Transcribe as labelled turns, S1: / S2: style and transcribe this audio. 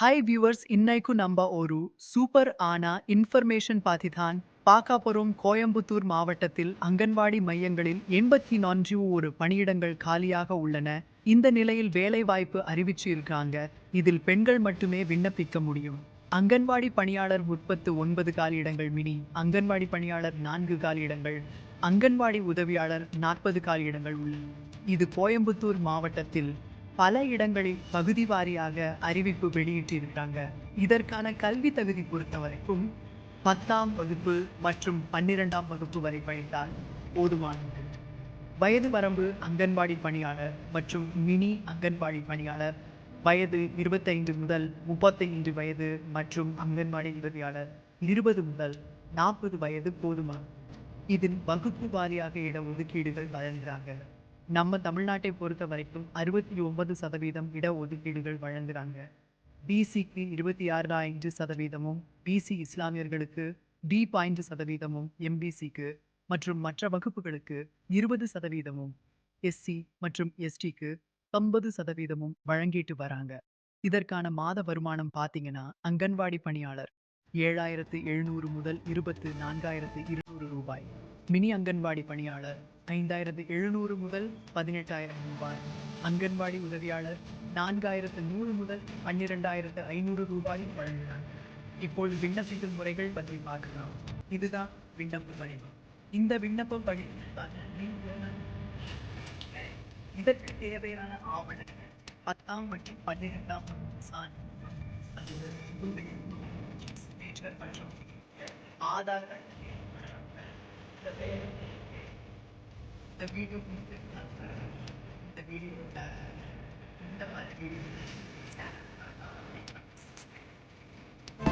S1: Hi viewers இன்னைக்கு நம்ம ஒரு சூப்பர் ஆனா இன்ஃபர்மேஷன் பார்த்து தான் பார்க்க போகிறோம் கோயம்புத்தூர் மாவட்டத்தில் அங்கன்வாடி மையங்களில் எண்பத்தி நான்கு ஒரு பணியிடங்கள் காலியாக உள்ளன இந்த நிலையில் வேலைவாய்ப்பு அறிவிச்சு இருக்காங்க இதில் பெண்கள் மட்டுமே விண்ணப்பிக்க முடியும் அங்கன்வாடி பணியாளர் முப்பத்து ஒன்பது காலியிடங்கள் மினி அங்கன்வாடி பணியாளர் நான்கு காலியிடங்கள் அங்கன்வாடி உதவியாளர் நாற்பது காலியிடங்கள் உள்ளன இது கோயம்புத்தூர் மாவட்டத்தில் பல இடங்களில் பகுதி வாரியாக அறிவிப்பு வெளியிட்டிருக்காங்க இதற்கான கல்வி தகுதி பொறுத்த வரைக்கும் பத்தாம் வகுப்பு மற்றும் பன்னிரெண்டாம் வகுப்பு வரை படித்தால் போதுமானது. வயது வரம்பு அங்கன்வாடி பணியாளர் மற்றும் மினி அங்கன்வாடி பணியாளர் வயது இருபத்தைந்து முதல் முப்பத்தைந்து வயது மற்றும் அங்கன்வாடி உதவியாளர் இருபது முதல் நாற்பது வயது போதுமானது. இதில் வகுப்பு வாரியாக இட ஒதுக்கீடுகள் வழங்குறாங்க. நம்ம தமிழ்நாட்டை பொறுத்த வரைக்கும் அறுபத்தி ஒன்பது சதவீதம் இட ஒதுக்கீடுகள் வழங்குறாங்க. பிசிக்கு இருபத்தி ஆறு ஐந்து சதவீதமும் பிசி இஸ்லாமியர்களுக்கு டி பாயிண்ட் சதவீதமும் எம்பிசிக்கு மற்றும் மற்ற வகுப்புகளுக்கு இருபது சதவீதமும் எஸ்சி மற்றும் எஸ்டிக்கு ஐம்பது சதவீதமும் வழங்கிட்டு வராங்க. இதற்கான மாத வருமானம் பார்த்தீங்கன்னா அங்கன்வாடி பணியாளர் ஏழாயிரத்து எழுநூறு முதல் இருபத்து நான்காயிரத்து இருநூறு ரூபாய். மினி அங்கன்வாடி பணியாளர் ஐந்தாயிரத்து எழுநூறு முதல் பதினெட்டாயிரம் ரூபாய். அங்கன்வாடி உதவியாளர் நான்காயிரத்து நூறு முதல் பன்னிரெண்டாயிரத்து ஐநூறு ரூபாய் வழங்கினார். இப்போது விண்ணப்பிக்கும் முறைகள் பற்றி பார்க்கலாம். இதுதான் விண்ணப்ப படிவம் இந்த விண்ணப்பம் படி இதற்கு தேவையான ஆவணங்கள். பத்தாம் மற்றும் பன்னிரெண்டாம் மற்றும் ஆதார் அட்டை. இந்த வே- இந்த வீடியோ இந்த வீடியோ இந்த மாதிரி வீடியோ